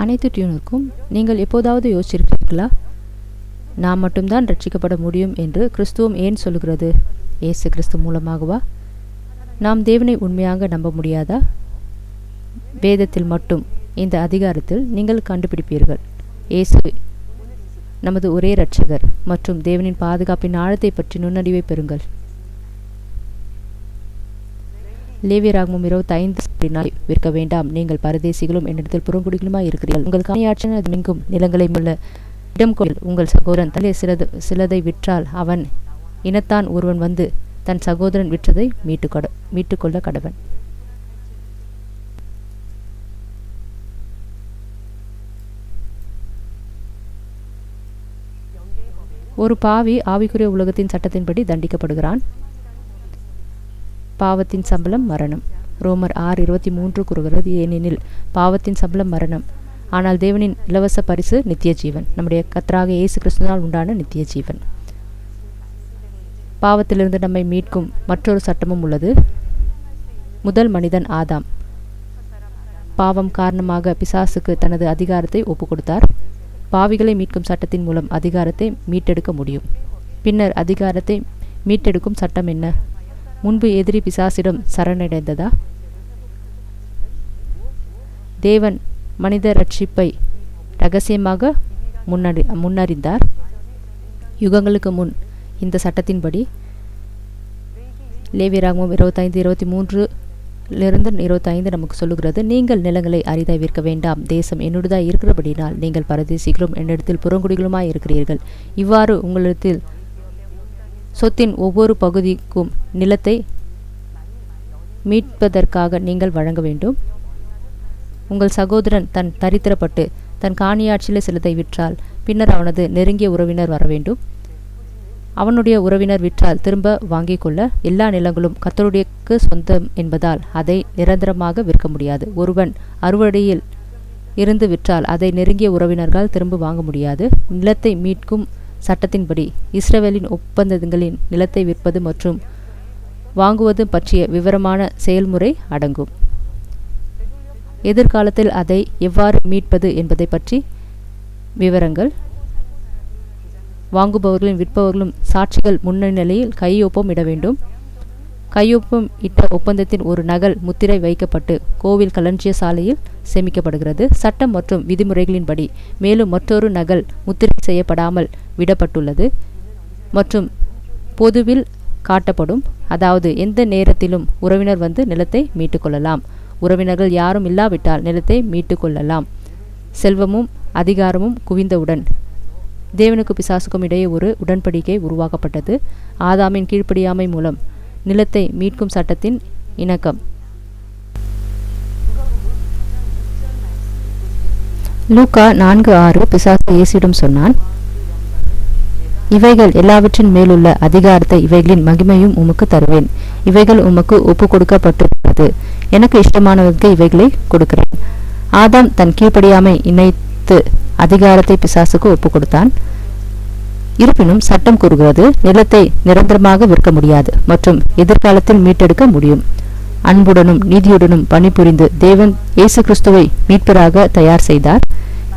அனைத்து டியூனுக்கும் நீங்கள் எப்போதாவது யோசிச்சிருக்கிறீர்களா? நாம் மட்டும்தான் ரட்சிக்கப்பட முடியும் என்று கிறிஸ்துவம் ஏன் சொல்லுகிறது? இயேசு கிறிஸ்து மூலமாகவா? நாம் தேவனை உண்மையாக நம்ப முடியாதா? வேதத்தில் மட்டும் இந்த அதிகாரத்தில் நீங்கள் கண்டுபிடிப்பீர்கள். இயேசு நமது ஒரே இரட்சகர் மற்றும் தேவனின் பாதுகாப்பின் ஆழத்தை பற்றி நுண்ணறிவை பெறுங்கள். லேவியராகமும் இருபத்தைந்து அப்படினால் விற்க வேண்டாம். நீங்கள் பரதேசிகளும் என்னிடத்தில் புறங்குடிகளுமாய் இருக்கிறீர்கள். உங்கள் காணியாற்றின மிங்கும் நிலங்களை உள்ள இடம் கோயில். உங்கள் சகோதரன் தலை சிலது சிலதை விற்றால் அவன் இனத்தான் ஒருவன் வந்து தன் சகோதரன் விற்றதை மீட்டு கொட மீட்டுக்கொள்ள கடவன். ஒரு பாவி ஆவிக்குரிய உலகத்தின் சட்டத்தின்படி தண்டிக்கப்படுகிறான். பாவத்தின் சம்பளம் மரணம். ரோமர் ஆறு இருபத்தி மூன்று கூறுகிறது ஏனெனில் பாவத்தின் சம்பளம் மரணம். ஆனால் தேவனின் இலவச பரிசு நித்திய ஜீவன் நம்முடைய கத்தராக இயேசு கிறிஸ்துனால் உண்டான நித்திய ஜீவன் பாவத்திலிருந்து நம்மை மீட்கும் மற்றொரு சட்டமும் உள்ளது. முதல் மனிதன் ஆதாம். பாவம் காரணமாக பிசாசுக்கு தனது அதிகாரத்தை ஒப்பு கொடுத்தார் பாவிகளை மீட்கும் சட்டத்தின் மூலம் அதிகாரத்தை மீட்டெடுக்க முடியும். பின்னர் அதிகாரத்தை மீட்டெடுக்கும் சட்டம் என்ன? முன்பு எதிரி பிசாசிடம் சரணடைந்ததா? தேவன் மனித ரட்சிப்பை ரகசியமாக முன்னடி முன்னறிந்தார். யுகங்களுக்கு முன் இந்த சட்டத்தின்படி லேவியராகவும் இருபத்தைந்து இருபத்தி மூன்று லிருந்து இருபத்தைந்து நமக்கு சொல்லுகிறது நீங்கள் நிலங்களை அரிதாய் விற்க வேண்டாம். தேசம் என்னுடையதாய் இருக்கிறபடினால் நீங்கள் பரதேசிகளும் என்னிடத்தில் புறங்குடிகளுமாய் இருக்கிறீர்கள். இவ்வாறு உங்களிடத்தில் சொத்தின் ஒவ்வொரு பகுதிக்கும் நிலத்தை மீட்பதற்காக நீங்கள் வழங்க வேண்டும். உங்கள் சகோதரன் தன் தரித்திரப்பட்டு தன் காணியாட்சியில் சிலதை விற்றால் பின்னர் அவனது நெருங்கிய உறவினர் வர வேண்டும். அவனுடைய உறவினர் விற்றால் திரும்ப வாங்கிக் கொள்ள எல்லா நிலங்களும் கத்தருடையக்கு சொந்தம் என்பதால் அதை நிரந்தரமாக விற்க முடியாது. ஒருவன் அறுவடையில் இருந்து விற்றால் அதை நெருங்கிய உறவினர்கள் திரும்ப வாங்க முடியாது. நிலத்தை மீட்கும் சட்டத்தின்படி இஸ்ரேலின் ஒப்பந்தங்களின் நிலத்தை விற்பது மற்றும் வாங்குவது பற்றிய விவரமான செயல்முறை அடங்கும். எதிர்காலத்தில் அதை எவ்வாறு மீட்பது என்பதை பற்றி விவரங்கள். வாங்குபவர்களும் விற்பவர்களும் சாட்சிகள் முன்னிலையில் கையொப்பம் இட வேண்டும். கையொப்பம் இட்ட ஒப்பந்தத்தின் ஒரு நகல் முத்திரை வைக்கப்பட்டு கோவில் களஞ்சிய சாலையில் சேமிக்கப்படுகிறது. சட்டம் மற்றும் விதிமுறைகளின்படி மேலும் மற்றொரு நகல் முத்திரை செய்யப்படாமல் விடப்பட்டுள்ளது மற்றும் பொதுவில் காட்டப்படும். அதாவது எந்த நேரத்திலும் உறவினர் வந்து நிலத்தை மீட்டுக்கொள்ளலாம் உறவினர்கள் யாரும் இல்லாவிட்டால் நிலத்தை மீட்டுக்கொள்ளலாம் செல்வமும் அதிகாரமும் குவிந்தவுடன் தேவனுக்கு பிசாசுக்கும் இடையே ஒரு உடன்படிக்கை உருவாக்கப்பட்டது. ஆதாமின் கீழ்ப்படியாமை மூலம் நிலத்தை மீட்கும் சட்டத்தின் இணக்கம். லூக்கா நான்கு ஆறு பிசாசு இயேசிடம் சொன்னான் இவைகள் எல்லாவற்றின் மேலுள்ள அதிகாரத்தை இவைகளின் மகிமையும் உமக்கு தருவேன். இவைகள் உமக்கு ஒப்பு கொடுக்கப்பட்டுள்ளது எனக்கு இஷ்டமானவருக்கு இவைகளை கொடுக்கிறேன். ஆதாம் தன் கீழ்ப்படியாமை இணைத்து அதிகாரத்தை பிசாசுக்கு ஒப்பு கொடுத்தான். இருப்பினும் சட்டம் கூறுகிறது நிலத்தை நிரந்தரமாக விற்க முடியாது மற்றும் எதிர்காலத்தில் மீட்டெடுக்க முடியும். அன்புடனும் நீதியுடனும் பணிபுரிந்து தேவன் இயேசு கிறிஸ்துவை மீட்பராக தயார் செய்தார்.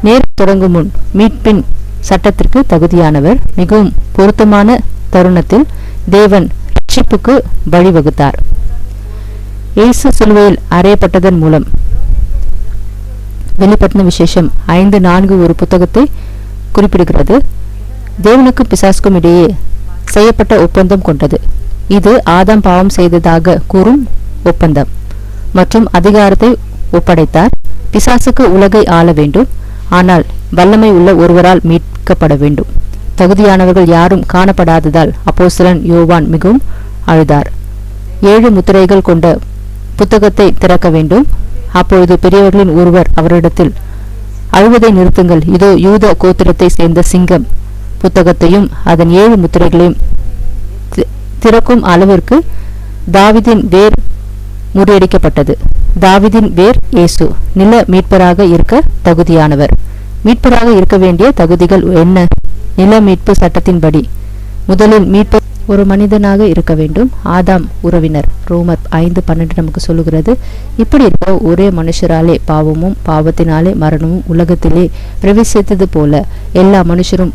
நேரம் தொடங்கும் முன் மீட்பின் சட்டத்திற்கு தகுதியானவர். மிகவும் பொருத்தமான தருணத்தில் தேவன் ரட்சிப்புக்கு வழிவகுத்தார். இயேசு சிலுவையில் அறையப்பட்டதன் மூலம் வெளிப்படுத்தின விசேஷம் ஐந்து நான்கு ஒரு புத்தகத்தை குறிப்பிடுகிறது. தேவனுக்கும் பிசாசுக்கும் இடையே செய்யப்பட்ட ஒப்பந்தம் கொண்டது. இது ஆதாம் பாவம் செய்ததாக கூறும் ஒப்பந்தம். மற்றும் அதிகாரத்தை ஒப்படைத்தார். பிசாசுக்கு உலகை ஆள வேண்டும். ஆனால் வல்லமை உள்ள ஒருவரால் மீட்கப்பட வேண்டும். தகுதியானவர்கள் யாரும் காணப்படாததால் அப்போஸ்தலன் யோவான் மிகவும் அழுதார். ஏழு முத்திரைகள் கொண்ட புத்தகத்தை திறக்க வேண்டும். அப்பொழுது பெரியவர்களின் ஒருவர் அவரிடத்தில் அழுவதை நிறுத்துங்கள். இதோ யூத கோத்திரத்தை சேர்ந்த சிங்கம் புத்தகத்தையும் அதன் ஏழு முத்திரைகளையும் திறக்கும் அளவிற்கு தாவிதின் வேர் முறியடிக்கப்பட்டது. தாவிதின் வேர் இயேசு நில மீட்பராக இருக்க தகுதியானவர். மீட்பராக இருக்க வேண்டிய தகுதிகள் என்ன? நில மீட்பு சட்டத்தின்படி முதலில் மீட்பு ஒரு மனிதனாக இருக்க வேண்டும். ஆதாம் உறவினர் ரோமர் ஐந்து பன்னெண்டு நமக்கு சொல்லுகிறது. இப்படி இருக்க ஒரே மனுஷராலே பாவமும் பாவத்தினாலே மரணமும் உலகத்திலே பிரவேசித்தது போல எல்லா மனுஷரும்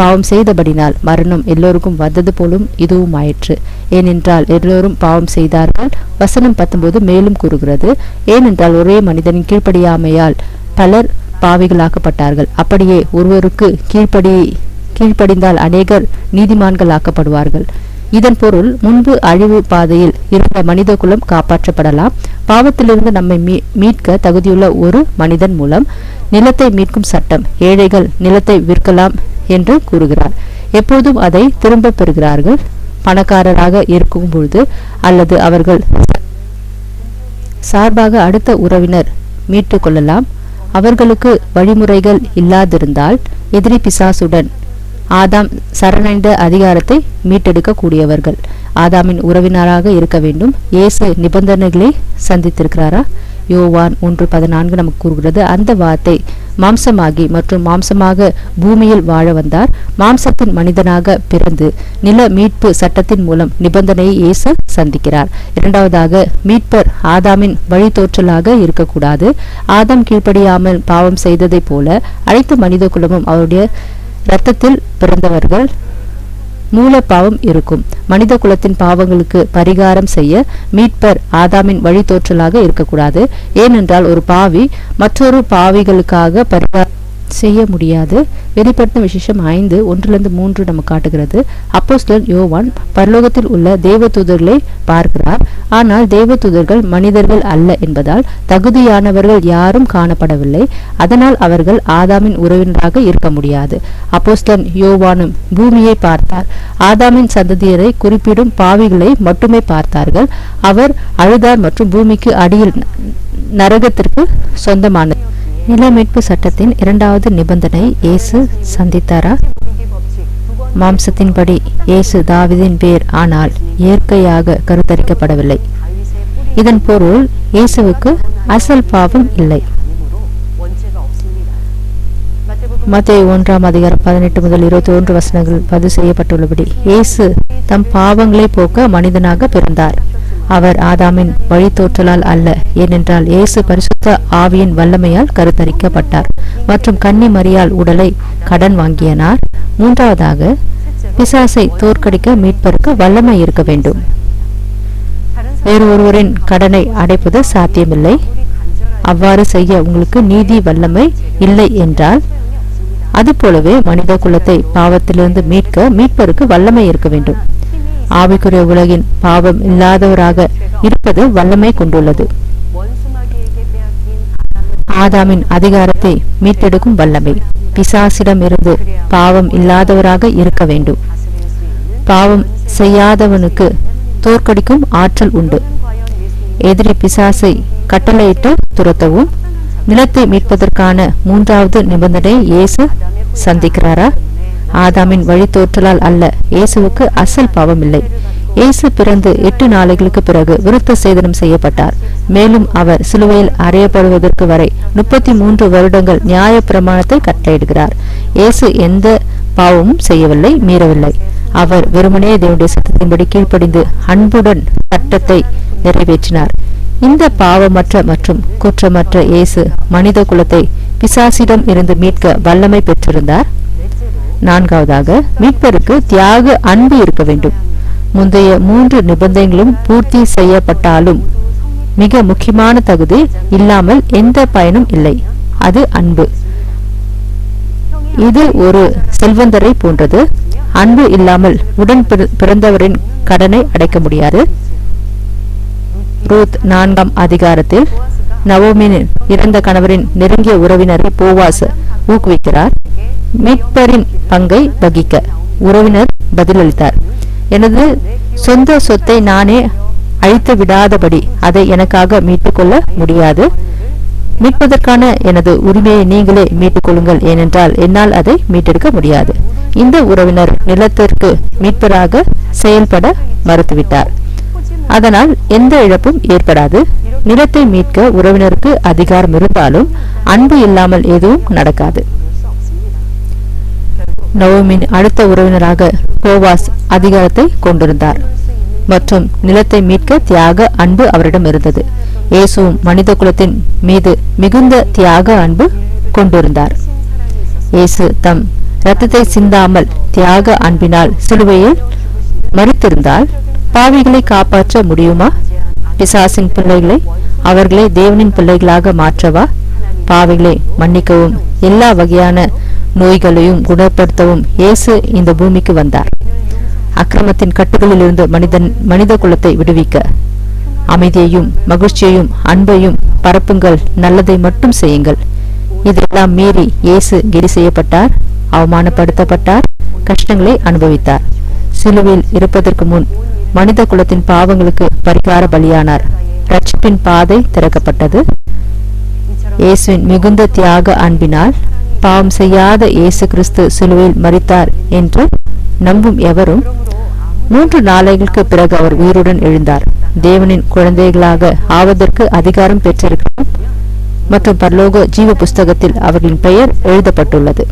பாவம் செய்தபடினால் மரணம் எல்லோருக்கும் வந்தது போலும் இதுவும் ஆயிற்று ஏனென்றால் எல்லோரும் பாவம் செய்தார்கள். வசனம் பத்தொன்பது மேலும் கூறுகிறது. ஏனென்றால் ஒரே மனிதனின் கீழ்ப்படியாமையால் பலர் பாவிகளாக்கப்பட்டார்கள். அப்படியே ஒருவருக்கு கீழ்ப்படி கீழ்ப்படிந்தால் அநேகர் நீதிமான்கள் ஆக்கப்படுவார்கள் இதன் பொருள் முன்பு அழிவு பாதையில் இருந்த மனித குலம் காப்பாற்றப்படலாம். பாவத்திலிருந்து நம்மை மீட்க தகுதியுள்ள ஒரு மனிதன் மூலம் நிலத்தை மீட்கும் சட்டம் ஏழைகள் நிலத்தை விற்கலாம் என்று கூறுகிறார். எப்போதும் அதை திரும்ப பெறுகிறார்கள்? பணக்காரராக இருக்கும் பொழுது அல்லது அவர்கள் சார்பாக அடுத்த உறவினர் மீட்டுக் கொள்ளலாம்? அவர்களுக்கு வழிமுறைகள் இல்லாதிருந்தால் எதிரி பிசாசுடன் ஆதாம் சரணடைந்த அதிகாரத்தை மீட்டெடுக்க கூடியவர்கள் ஆதாமின் உறவினராக இருக்க வேண்டும். இயேசு நிபந்தனைகளை சந்தித்திருக்கிறாரா? யோவான் ஒன்று பதினான்கு நமக்கு கூறுகிறது. அந்த வார்த்தை மாம்சமாகி மற்றும் மாம்சமாக பூமியில் வாழ வந்தார். மாம்சத்தின் மனிதனாக பிறந்து நில மீட்பு சட்டத்தின் மூலம் நிபந்தனையை இயேசு சந்திக்கிறார். இரண்டாவதாக மீட்பர் ஆதாமின் வழித்தோற்றலாக இருக்கக்கூடாது. ஆதாம் கீழ்ப்படியாமல் பாவம் செய்ததைப் போல அனைத்து மனித குலமும் அவருடைய இரத்தத்தில் பிறந்தவர்கள். மூல பாவம் இருக்கும். மனித குலத்தின் பாவங்களுக்கு பரிகாரம் செய்ய மீட்பர் ஆதாமின் வழித்தோற்றலாக இருக்கக்கூடாது. ஏனென்றால் ஒரு பாவி மற்றொரு பாவிகளுக்காக பரிகாரம் செய்ய முடியாது. வெளிப்படுத்தின விசேஷம் ஐந்து ஒன்றிலிருந்து மூன்று நம்ம காட்டுகிறது. அப்போஸ்லன் யோவான் பரலோகத்தில் உள்ள தேவதூதர்களை பார்க்கிறார். ஆனால் தேவதூதர்கள் மனிதர்கள் அல்ல என்பதால் தகுதியானவர்கள் யாரும் காணப்படவில்லை. அதனால் அவர்கள் ஆதாமின் உறவினராக இருக்க முடியாது. அப்போஸ்லன் யோவானும் பூமியை பார்த்தார். ஆதாமின் சந்ததியரை குறிப்பிடும் பாவிகளை மட்டுமே பார்த்தார்கள். அவர் அழுதார் மற்றும் பூமிக்கு அடியில் நரகத்திற்கு சொந்தமானது. நில மீட்பு சட்டத்தின் இரண்டாவது நிபந்தனை இயேசு சந்தித்தாரா? மாம்சத்தின்படி இயேசு தாவிதின் பேர் ஆனால் இயற்கையாக கருத்தரிக்கப்படவில்லை. இதன் பொருள் இயேசுவுக்கு அசல் பாவம் இல்லை. மத்திய ஒன்றாம் அதிகாரம் பதினெட்டு முதல் இருபத்தி ஒன்று வசனங்கள் பதிவு செய்யப்பட்டுள்ளபடி இயேசு தம் பாவங்களை போக்க மனிதனாக பிறந்தார். அவர் ஆதாமின் வழித்தோற்றலால் அல்ல ஏனென்றால் இயேசு பரிசுத்த ஆவியின் வல்லமையால் கருத்தரிக்கப்பட்டார் மற்றும் கன்னி மரியால் உடலை கடன் வாங்கியனார். மூன்றாவதாக பிசாசை தோற்கடிக்க மீட்பருக்கு வல்லமை இருக்க வேண்டும். வேறு ஒருவரின் கடனை அடைப்பது சாத்தியமில்லை. அவ்வாறு செய்ய உங்களுக்கு நீதி வல்லமை இல்லை என்றால் அதுபோலவே மனித குலத்தை பாவத்திலிருந்து மீட்க மீட்பருக்கு வல்லமை இருக்க வேண்டும். ஆவிக்குரிய உலகின் பாவம் இல்லாதவராக இருப்பது வல்லமை கொண்டுள்ளது. ஆதாமின் அதிகாரத்தை மீட்டெடுக்கும் வல்லமை. பிசாசிடம் இருந்து பாவம் இல்லாதவராக இருக்க வேண்டும். பாவம் செய்யாதவனுக்கு தோற்கடிக்கும் ஆற்றல் உண்டு. எதிரி பிசாசை கட்டளையிட்டு துரத்தவும் நிலத்தை மீட்பதற்கான மூன்றாவது நிபந்தனை இயேசு சந்திக்கிறாரா? ஆதாமின் வழித்தோற்றலால் அல்ல. இயேசுவுக்கு அசல் பாவம் இல்லை இயேசு பிறந்து எட்டு நாளைகளுக்கு பிறகு விருத்த சேதனம் செய்யப்பட்டார். மேலும் அவர் சிலுவையில் அறையப்படுவதற்கு வரை முப்பத்தி மூன்று வருடங்கள் நியாய பிரமாணத்தை கட்டளையிடுகிறார். இயேசு எந்த பாவமும் செய்யவில்லை மீறவில்லை. அவர் வெறுமனே தேவனுடைய சட்டத்தின்படி கீழ்ப்படிந்து அன்புடன் சட்டத்தை நிறைவேற்றினார். இந்த பாவமற்ற மற்றும் குற்றமற்ற இயேசு மனித குலத்தை பிசாசிடம் இருந்து மீட்க வல்லமை பெற்றிருந்தார். நான்காவதாக மீட்பருக்கு தியாக அன்பு இருக்க வேண்டும். முந்தைய மூன்று நிபந்தனைகளும் பூர்த்தி செய்யப்பட்டாலும் மிக முக்கியமான தகுதி இல்லாமல் எந்த பயனும் இல்லை. அது அன்பு. இது ஒரு செல்வந்தரை போன்றது. அன்பு இல்லாமல் உடன் பிற- பிறந்தவரின் கடனை அடைக்க முடியாது. ரூத் நான்காம் அதிகாரத்தில் நவோமின் இறந்த கணவரின் நெருங்கிய உறவினரை போவாஸ் ஊக்குவிக்கிறார். மீட்பரின் பங்கை வகிக்க உறவினர் பதிலளித்தார். எனது சொந்த சொத்தை நானே அழித்து விடாதபடி அதை எனக்காக மீட்டுக்கொள்ள முடியாது. மீட்பதற்கான எனது உரிமையை நீங்களே மீட்டுக் கொள்ளுங்கள். ஏனென்றால் என்னால் அதை மீட்டெடுக்க முடியாது. இந்த உறவினர் நிலத்திற்கு மீட்பராக செயல்பட மறுத்துவிட்டார். அதனால் எந்த இழப்பும் ஏற்படாது. நிலத்தை மீட்க உறவினருக்கு அதிகாரம் இருந்தாலும் அன்பு இல்லாமல் எதுவும் நடக்காது. நவோமின் அடுத்த உறவினராக போவாஸ் அதிகாரத்தை கொண்டிருந்தார். மற்றும் நிலத்தை மீட்க தியாக அன்பு அவரிடம் இருந்தது. இயேசுவும் மனித குலத்தின் மீது மிகுந்த தியாக அன்பு கொண்டிருந்தார். இயேசு தம் இரத்தத்தை சிந்தாமல் தியாக அன்பினால் சிலுவையில் மறித்திருந்தால் பாவிகளை காப்பாற்ற முடியுமா? பிசாசின் பிள்ளைகளை அவர்களை தேவனின் பிள்ளைகளாக மாற்றவா? பாவிகளை மன்னிக்கவும். எல்லா வகையான நோய்களையும் குணப்படுத்தவும் இயேசு இந்த பூமிக்கு வந்தார். அக்கிரமத்தின் கட்டுகளிலிருந்து மனிதன் மனித குலத்தை விடுவிக்க அமைதியையும் மகிழ்ச்சியையும் அன்பையும் பரப்புங்கள் நல்லதை மட்டும் செய்யுங்கள். இதெல்லாம் மீறி இயேசு கெடி செய்யப்பட்டார் அவமானப்படுத்தப்பட்டார் கஷ்டங்களை அனுபவித்தார். சிலுவையில் இருப்பதற்கு முன் மனித குலத்தின் பாவங்களுக்கு பரிகார பலியானார். ரட்சிப்பின் பாதை திறக்கப்பட்டது. இயேசுவின் மிகுந்த தியாக அன்பினால் பாவம் செய்யாத இயேசு கிறிஸ்து சிலுவையில் மறித்தார் என்று நம்பும் எவரும் மூன்று நாளைகளுக்கு பிறகு அவர் உயிருடன் எழுந்தார். தேவனின் குழந்தைகளாக ஆவதற்கு அதிகாரம் பெற்றிருக்கிறோம் மற்றும் பரலோக ஜீவ புஸ்தகத்தில் அவர்களின் பெயர் எழுதப்பட்டுள்ளது.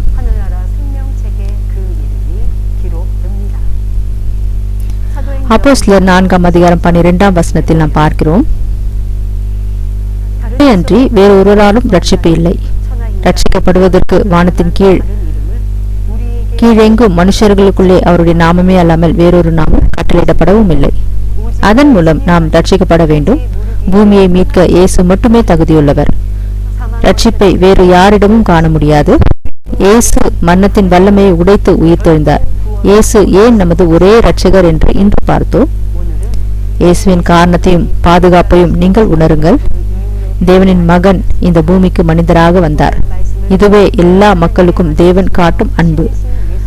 அப்போ சிலர் நான்காம் அதிகாரம் பன்னிரெண்டாம் வசனத்தில் நாம் பார்க்கிறோம். அன்றி வேறொருவராலும் ரட்சிப்பு இல்லை. ரட்சிக்கப்படுவதற்கு வானத்தின் கீழ். கீழெங்கும் மனுஷர்களுக்குள்ளே அவருடைய நாமமே அல்லாமல் வேறொரு நாமம் கட்டளையிடப்படவும் இல்லை. அதன் மூலம் நாம் ரட்சிக்கப்பட வேண்டும். பூமியை மீட்க இயேசு மட்டுமே தகுதியுள்ளவர். ரட்சிப்பை வேறு யாரிடமும் காண முடியாது. இயேசு மன்னத்தின் வல்லமையை உடைத்து உயிர்த்தெழுந்தார். இயேசு ஏன் நமது ஒரே ரட்சகர் என்று இன்று பார்த்தோம்? இயேசுவின் காரணத்தையும் பாதுகாப்பையும் நீங்கள் உணருங்கள். தேவனின் மகன் இந்த பூமிக்கு மனிதராக வந்தார். இதுவே எல்லா மக்களுக்கும் தேவன் காட்டும் அன்பு.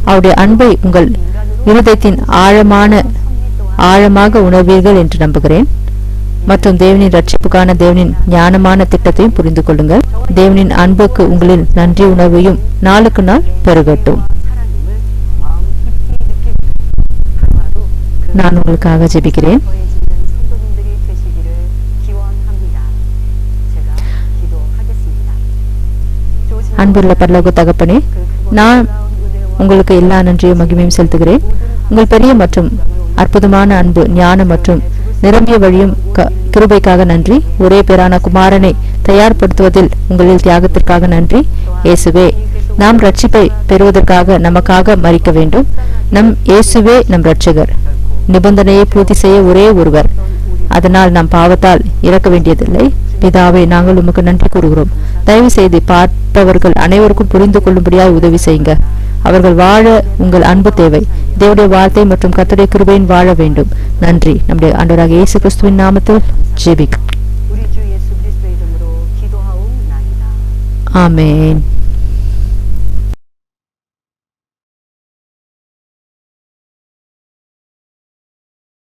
அவருடைய அன்பை உங்கள் இருதயத்தின் ஆழமான ஆழமாக உணர்வீர்கள் என்று நம்புகிறேன். மற்றும் தேவனின் ரட்சிப்புக்கான தேவனின் ஞானமான திட்டத்தையும் புரிந்து கொள்ளுங்கள். தேவனின் அன்புக்கு உங்களின் நன்றி உணர்வையும் நாளுக்கு நாள் பெருகட்டும். நான் உங்களுக்காக ஜெபிக்கிறேன். அன்புள்ள பரலோக தகப்பனே நான் உங்களுக்கு எல்லா நன்றியும் மகிமையும் செலுத்துகிறேன். உங்கள் பெரிய மற்றும் அற்புதமான அன்பு ஞானம் மற்றும் நிரம்பிய வழியும் கிருபைக்காக நன்றி. ஒரே பேரான குமாரனை தயார்படுத்துவதில் உங்களில் தியாகத்திற்காக நன்றி. இயேசுவே நாம் ரட்சிப்பை பெறுவதற்காக நமக்காக மறிக்க வேண்டும். நம் இயேசுவே நம் ரட்சகர் நிபந்தனையை பூர்த்தி செய்ய ஒரே ஒருவர். அதனால் நாம் பாவத்தால் இறக்க வேண்டியதில்லை. பிதாவே நாங்கள் உமக்கு நன்றி கூறுகிறோம். தயவு செய்து பார்த்து மற்றவர்கள் அனைவருக்கும் புரிந்து கொள்ளும்படியாய் உதவி செய்யுங்க. அவர்கள் வாழ உங்கள் அன்பு தேவை. தேவடைய வார்த்தை மற்றும் கத்தடைய கிருபையின் வாழ வேண்டும். நன்றி. நம்முடைய ஆண்டவராக இயேசு கிறிஸ்துவின் நாமத்தில் ஜெபிக் ஆமேன்.